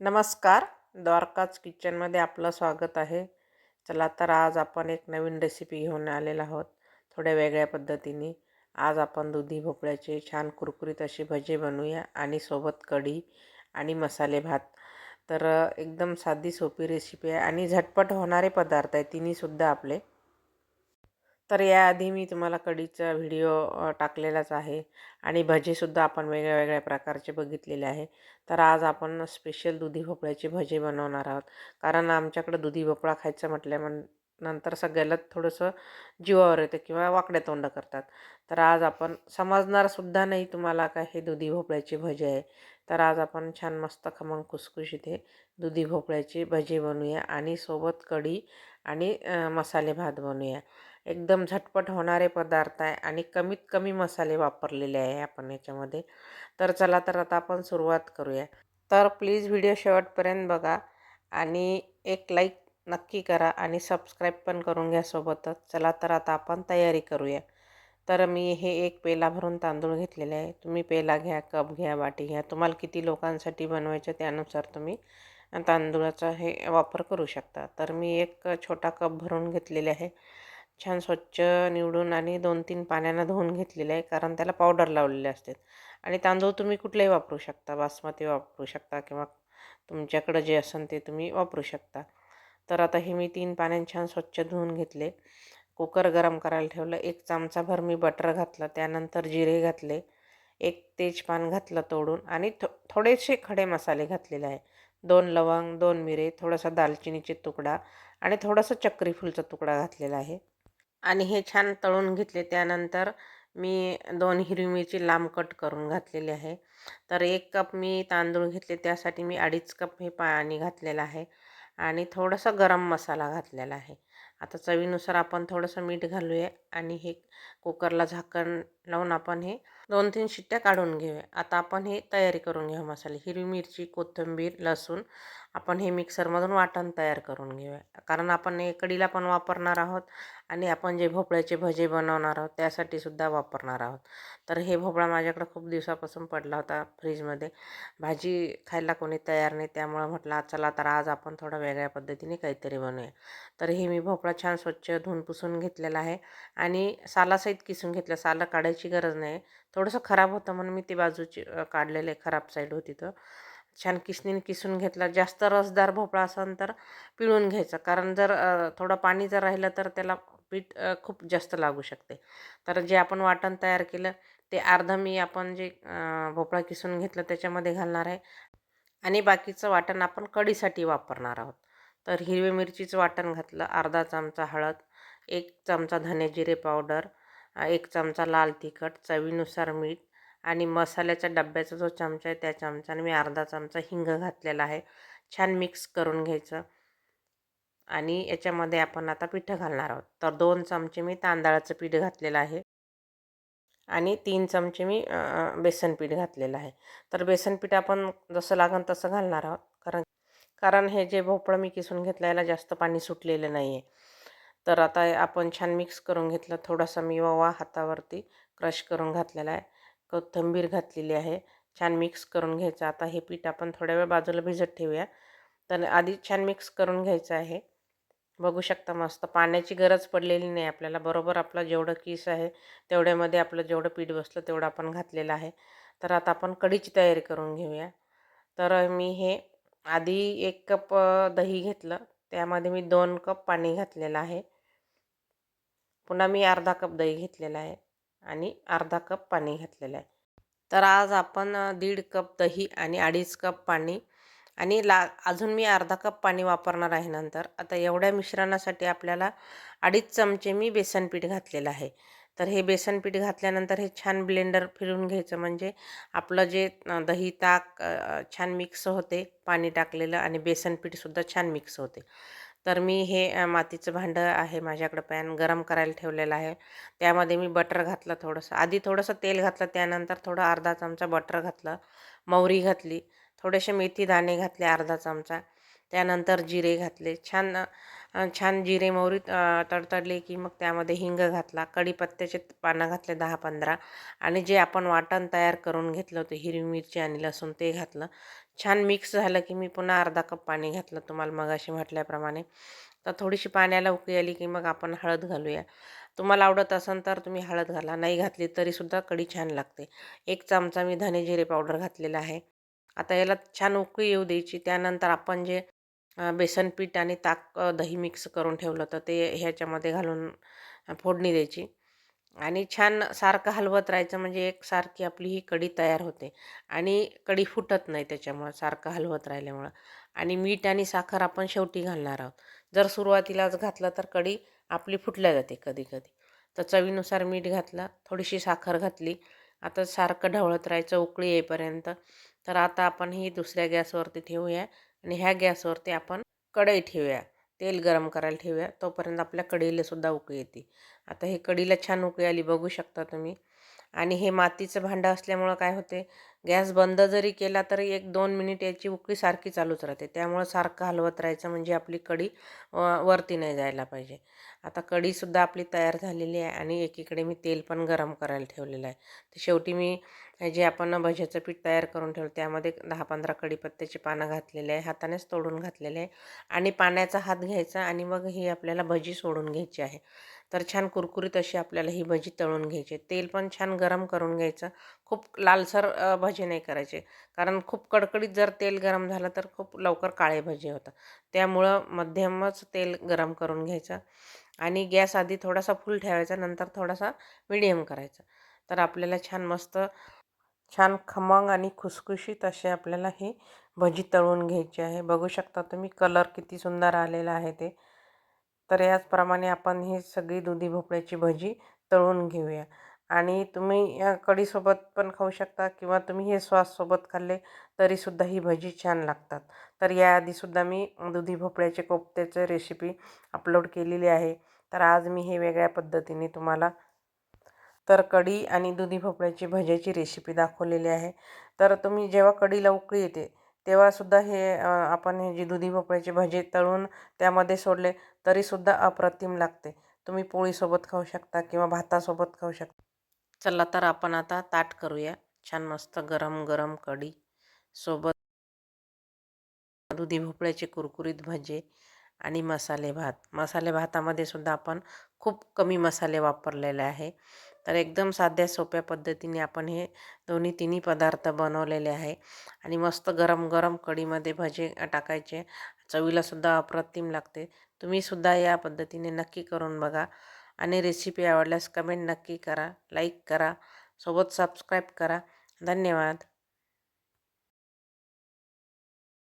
नमस्कार. द्वारकाच किचनमध्ये आपलं स्वागत आहे. चला तर आज आपण एक नवीन रेसिपी घेऊन आलेलो आहोत थोड्या वेगळ्या पद्धतीने. आज आपण दुधी भोपळ्याचे छान कुरकुरीत असे भजे बनवूया आणि सोबत कढी आणि मसाले भात. तर एकदम साधी सोपी रेसिपी आहे आणि झटपट होणारे पदार्थ आहे तिन्हीसुद्धा आपले. तर याआधी मी तुम्हाला कढीचा व्हिडिओ टाकलेलाच आहे आणि भजेसुद्धा आपण वेगळ्या वेगळ्या प्रकारचे बघितलेले आहे. तर आज आपण स्पेशल दुधी भोपळ्याचे भजे बनवणार आहोत. कारण आमच्याकडं दुधी भोपळा खायचं म्हटल्या म्हण नंतर सगळ्यालाच थोडंसं जीवावर येतं किंवा वाकड्या तोंड करतात. तर आज आपण समजणारसुद्धा नाही तुम्हाला काय हे दुधी भोपळ्याचे भजे आहे. तर आज आपण छान मस्त खमंग कुसकुश इथे दुधी भोपळ्याचे भजे बनवूया आणि सोबत कढी आणि मसाले भात बनवूया. एकदम झटपट होणारे पदार्थ आहे आणि कमीत कमी मसाले वापरलेले आहे आपण याच्यामध्ये. तर चला तर आता आपण सुरुवात करूया. तर प्लीज व्हिडिओ शेवटपर्यंत बघा आणि एक लाईक नक्की करा आणि सबस्क्राईब पण करून घ्या सोबतच. चला तर आता आपण तयारी करूया. तर मी हे एक पेला भरून तांदूळ घेतलेले आहे. तुम्ही पेला घ्या कप घ्या वाटी घ्या. तुम्हाला किती लोकांसाठी बनवायचं त्यानुसार तुम्ही तांदूळाचा हे वापर करू शकता. तर मी एक छोटा कप भरून घेतलेले आहे. छान स्वच्छ निवडून आणि दोन तीन पाण्यानं धुवून घेतलेले आहे कारण त्याला पावडर लावलेले असतात. आणि तांदूळ तुम्ही कुठलेही वापरू शकता बासमती वापरू शकता किंवा तुमच्याकडं जे असेल ते तुम्ही वापरू शकता. तर आता हे मी तीन पाण्याने छान स्वच्छ धुवून घेतले. कुकर गरम करायला ठेवलं. एक चमचाभर मी बटर घातलं. त्यानंतर जिरे घातले. एक तेजपान घातलं तोडून आणि थो थोडेसे खडे मसाले घातलेले आहे. दोन लवंग दोन मिरे थोडासा दालचिनीचे तुकडा आणि थोडंसं चक्रीफुलचा तुकडा घातलेला आहे. आणि हे छान तळून घेतले. त्यानंतर मी दोन हिरवी मिरची लांब कट करून घातलेली आहे. तर एक कप मी तांदूळ घेतले. त्यासाठी मी अडीच कप हे पाणी घातलेलं आहे आणि थोडंसं गरम मसाला घातलेला आहे. आता चवीनुसार आपण थोडंसं मीठ घालूया आणि हे कुकरला झाकण लावून आपण हे दोन तीन शिट्ट्या काढून घेऊया. आता आपण हे तयारी करून घेऊ मसाले. हिरवी मिरची कोथिंबीर लसूण आपण हे मिक्सरमधून वाटण तयार करून घेऊया. कारण आपण हे कडीला पण वापरणार आहोत आणि आपण जे भोपळ्याचे भजे बनवणार आहोत त्यासाठी सुद्धा वापरणार आहोत. तर हे भोपळा माझ्याकडं खूप दिवसापासून पडला होता फ्रीजमध्ये. भाजी खायला कोणी तयार नाही त्यामुळं म्हटलं चला तर आज आपण थोडं वेगळ्या पद्धतीने काहीतरी बनवूया. तर हे मी भोपळा छान स्वच्छ धुवून पुसून घेतलेला आहे आणि सालासहित किसून घेतलं. सालं काढायची गरज नाही. थोडंसं खराब होतं म्हणून मी ती बाजूची काढलेलं काढलेले खराब साईड होती तर छान किसणीने किसून घेतला. जास्त रसदार भोपळा असेल तर पिळून घ्यायचं. कारण जर थोडं पाणी जर राहिलं तर त्याला पीठ खूप जास्त लागू शकते. तर जे आपण वाटण तयार केलं ते अर्धं मी आपण जे भोपळा किसून घेतलं त्याच्यामध्ये घालणार आहे. आणि बाकीचं वाटण आपण कढीसाठी वापरणार आहोत. तर हिरवी मिरचीचं वाटण घातलं अर्धा चमचा हळद एक चमचा धने जिरे पावडर एक चमचा लाल तिखट चवीनुसार मीठ आणि मसाल्याच्या डब्याचा जो चमचा आहे त्या चमच्याने मी अर्धा चमचा हिंग घातलेला आहे. छान मिक्स करून घ्यायचं. आणि याच्यामध्ये आपण आता पिठं घालणार आहोत. तर दोन चमचे मी तांदळाचं पीठ घातलेलं आहे. आणि तीन चमचे मी बेसन पीठ घातलेलं आहे. तर बेसन पीठ आपण जसं लागन तसं घालणार आहोत. कारण कारण हे जे भोपळं मी किसून घेतलं याला जास्त पाणी सुटलेलं नाही आहे तर आता आपण छान मिक्स करून घेतलं. थोडासा मी ओवा हातावरती क्रश करून घातलेला आहे. कोथिंबीर घातलेली आहे. छान मिक्स करून घ्यायचं. आता हे पीठ आपण थोड्या वेळ बाजूला भिजत ठेवूया. तर आधी छान मिक्स करून घ्यायचं आहे. बघू शकता मस्त पाण्याची गरज पडलेली नाही आपल्याला. बरोबर आपलं जेवढं किस आहे तेवढ्यामध्ये आपलं जेवढं पीठ बसलं तेवढं आपण घातलेलं आहे. तर आता आपण कढीची तयारी करून घेऊया. तर मी हे आधी एक कप दही घेतलं. त्यामध्ये मी दोन कप पाणी घातलेलं आहे. पुन्हा मी अर्धा कप दही घेतलेला आहे. आणि अर्धा कप पाणी घातलेलं आहे. तर आज आपण दीड कप दही आणि अडीच कप पाणी आणि ला अजून मी अर्धा कप पाणी वापरणार आहे नंतर. आता एवढ्या मिश्रणासाठी आपल्याला अडीच चमचे मी बेसन पीठ घातलेलं आहे. तर हे बेसन पीठ घातल्यानंतर हे छान ब्लेंडर फिरून घ्यायचं म्हणजे आपलं जे दही ताक छान मिक्स होते पाणी टाकलेलं आणि बेसन पीठसुद्धा छान मिक्स होते. तर मी हे मातीचं भांडं आहे माझ्याकडं पॅन गरम करायला ठेवलेलं आहे. त्यामध्ये मी बटर घातलं थोडंसं. आधी थोडंसं तेल घातलं त्यानंतर थोडं अर्धा चमचा बटर घातलं मोहरी घातली थोडेसे मेथी दाणे घातले अर्धा चमचा त्यानंतर जिरे घातले. छान छान जिरे मोहरी तडतडले की मग त्यामध्ये हिंग घातला कढीपत्त्याचे पानं घातले दहा पंधरा आणि जे आपण वाटण तयार करून घेतलं होतं हिरवी मिरची आणि लसूण ते घातलं. छान मिक्स झालं की मी पुन्हा अर्धा कप पाणी घातलं तुम्हाला मगाशी म्हटल्याप्रमाणे. तर थोडीशी पाण्याला उकळी आली की मग आपण हळद घालूया. तुम्हाला आवडत असेल तर तुम्ही हळद घाला नाही घातली तरीसुद्धा कढी छान लागते. एक चमचा मी धने जिरे पावडर घातलेला आहे. आता याला छान उकळी येऊ द्यायची त्यानंतर आपण जे बेसन पीठ आणि ताक दही मिक्स करून ठेवलं तर ते ह्याच्यामध्ये घालून फोडणी द्यायची. आणि छान सारखं हलवत राहायचं म्हणजे एक सारखी आपली ही कढी तयार होते. आणि कढी फुटत नाही त्याच्यामुळं सारखं हलवत राहिल्यामुळं. आणि मीठ आणि साखर आपण शेवटी घालणार आहोत. जर सुरुवातीलाच घातलं तर कढी आपली फुटल्या जाते कधी कधी तर चवीनुसार मीठ घातलं थोडीशी साखर घातली आता सारखं ढवळत राहायचं उकळी येईपर्यंत. तर आता आपण ही दुसऱ्या गॅसवरती ठेवूया आणि ह्या गॅसवरती आपण कढई ठेवूया. तेल गरम करायला ठेवूया. तोपर्यंत आपल्या कढीलासुद्धा उकळी येते. आता हे कढीला छान उकळी आली बघू शकता तुम्ही. आणि हे मातीचं भांडं असल्यामुळं काय होते गॅस बंद जरी केला तरी एक दोन मिनिट याची उकळी सारखी चालूच राहते. त्यामुळं सारखं हलवत राहायचं म्हणजे आपली कढी वरती नाही जायला पाहिजे. आता कढीसुद्धा आपली तयार झालेली आहे आणि एकीकडे मी तेल पण गरम करायला ठेवलेलं आहे. तर शेवटी मी हे जे आपण भज्याचं पीठ तयार करून ठेवलं त्यामध्ये दहा पंधरा कडीपत्त्याची पानं घातलेले आहे हातानेच तोडून घातलेले आहे आणि पाण्याचा हात घ्यायचा आणि मग ही आपल्याला भजी सोडून घ्यायची आहे. तर छान कुरकुरीत अशी आपल्याला ही भजी तळून घ्यायची तेल पण छान गरम करून घ्यायचं. खूप लालसर भजी भजे नाही करायचे. कारण खूप कडकडीत जर तेल गरम झालं तर खूप लवकर काळे भजे होतात. त्यामुळं मध्यमच तेल गरम करून घ्यायचं आणि गॅस आधी थोडासा फुल ठेवायचा नंतर थोडासा मिडियम करायचा. तर आपल्याला छान मस्त छान खमंग आणि खुसखुशीत असे आपल्याला ही भजी तळून घ्यायची आहे. बघू शकता तुम्ही कलर किती सुंदर आलेला आहे ते. तर याचप्रमाणे आपण ही सगळी दुधी भोपळ्याची भजी तळून घेऊया. आणि तुम्ही या कढीसोबत पण खाऊ शकता किंवा तुम्ही हे सॉससोबत खाल्ले तरीसुद्धा ही भजी छान लागतात. तर याआधीसुद्धा मी दुधी भोपळ्याचे कोफ्त्याचं रेसिपी अपलोड केलेली आहे. तर आज मी हे वेगळ्या पद्धतीने तुम्हाला तर कढी आणि दुधी भोपळ्याची भज्याची रेसिपी दाखवलेली आहे. तर तुम्ही जेव्हा कढीला उकळी येते तेव्हासुद्धा हे आपण हे जे दुधी भोपळ्याचे भजे तळून त्यामध्ये सोडले तरीसुद्धा अप्रतिम लागते. तुम्ही पोळीसोबत खाऊ शकता किंवा भातासोबत खाऊ शकता. चला तर आपण आता ताट करूया. छान मस्त गरम गरम कढी सोबत दुधी भोपळ्याचे कुरकुरीत भजे आणि मसाले भात. मसाले भातामध्ये सुद्धा आपण खूप कमी मसाले वापरलेले आहे. तर एकदम साध्या सोप्या पद्धतीने आपण हे दोन्ही तिन्ही पदार्थ बनवलेले आहे. आणि मस्त गरम गरम कढीमध्ये भजे टाकायचे. चवीलासुद्धा अप्रतिम लागते. तुम्हीसुद्धा या पद्धतीने नक्की करून बघा. आणि रेसिपी आवडल्यास कमेंट नक्की करा लाईक करा सोबत सबस्क्राईब करा. धन्यवाद.